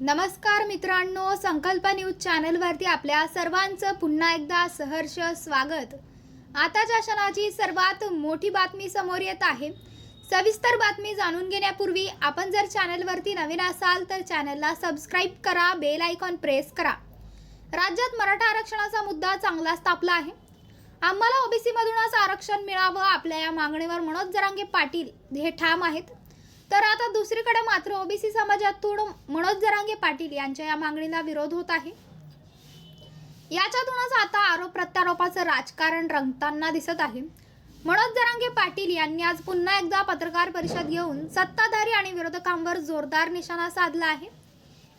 नमस्कार मित्रांनो संकल्प न्यूज चॅनलवरती आपल्या सर्वांचं पुन्हा एकदा सहर्ष स्वागत. आताच्या क्षणाची सर्वात मोठी बातमी समोर येत आहे सविस्तर बातमी जाणून घेण्यापूर्वी आपण जर चॅनलवरती नवीन असाल तर चॅनलला सबस्क्राईब करा बेल आयकॉन प्रेस करा. राज्यात मराठा आरक्षणाचा मुद्दा चांगलाच तापला आहे. आम्हाला ओबीसीमधूनच आरक्षण मिळावं आपल्या या मागणीवर मनोज जरांगे पाटील हे ठाम आहेत. तर आता दुसरीकडे मात्र ओबीसी समाजातून मनोज जरांगे पाटील यांच्या या मागणीला विरोध होत आहे. याच्यातूनच आता आरोप प्रत्यारोपाचं राजकारण रंगताना दिसत आहे. मनोज जरांगे पाटील यांनी आज पुन्हा एकदा पत्रकार परिषद घेऊन सत्ताधारी आणि विरोधकांवर जोरदार निशाणा साधला आहे.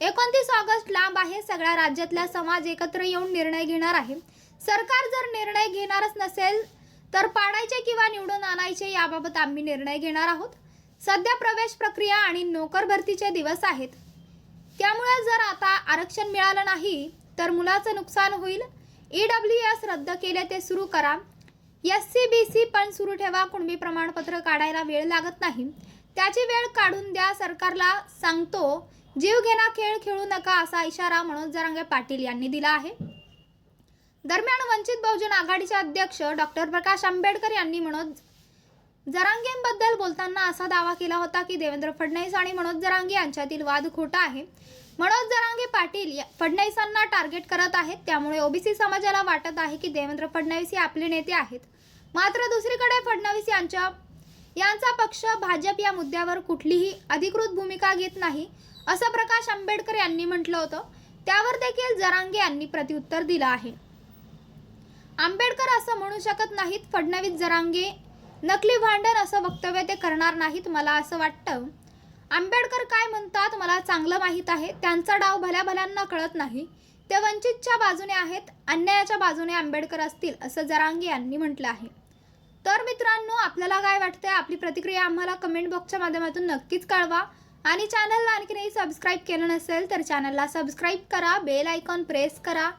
एकोणतीस ऑगस्ट लांब आहे सगळ्या राज्यातल्या समाज एकत्र येऊन निर्णय घेणार आहे. सरकार जर निर्णय घेणारच नसेल तर पाडायचे किंवा निवडून आणायचे याबाबत आम्ही निर्णय घेणार आहोत. सध्या प्रवेश प्रक्रिया आणि नोकर भरतीचे दिवस आहेत. त्यामुळे जर आता आरक्षण मिळालं नाही तर मुलाचं नुकसान होईल. ई डब्ल्यू एस रद्द केले ते सुरू करा. एस सी बी सी पण सुरू ठेवा. कुणबी प्रमाणपत्र काढायला वेळ लागत नाही. त्याची वेळ काढून द्या. सरकारला सांगतो जीव घेणा खेळ खेळू नका असा इशारा मनोज जरांगे पाटील यांनी दिला आहे. दरम्यान वंचित बहुजन आघाडीचे अध्यक्ष डॉक्टर प्रकाश आंबेडकर यांनी मनोज जरांगेंबद्दल बोलताना असा दावा केला होता की देवेंद्र फडणवीस आणि मनोज जरांगे यांच्यातील वाद खोटा आहे. मनोज जरांगे पाटील या- फडणवीसांना टार्गेट करत आहेत. त्यामुळे ओबीसी समाजाला वाटत आहे की देवेंद्र फडणवीस हे आपले नेते आहेत. मात्र दुसरीकडे फडणवीस यांच्या यांचा पक्ष भाजप या मुद्द्यावर कुठलीही अधिकृत भूमिका घेत नाही असं प्रकाश आंबेडकर यांनी म्हटलं होतं. त्यावर देखील जरांगे यांनी प्रत्युत्तर दिलं आहे. आंबेडकर असं म्हणू शकत नाहीत. फडणवीस जरांगे नकली भांडण असं वक्तव्य ते करणार नाहीत मला असं वाटतं. आंबेडकर काय म्हणतात मला चांगलं माहीत आहे. त्यांचा डाव भल्या भल्यांना कळत नाही. ते वंचितच्या बाजूने आहेत अन्यायाच्या बाजूने आंबेडकर असतील असं जरांगी यांनी म्हटलं आहे. तर मित्रांनो आपल्याला काय वाटतंय? आपली प्रतिक्रिया आम्हाला कमेंट बॉक्सच्या माध्यमातून नक्कीच कळवा. आणि चॅनलला आणखीनही सबस्क्राईब केलं नसेल तर चॅनलला सबस्क्राईब करा. बेल आयकॉन प्रेस करा.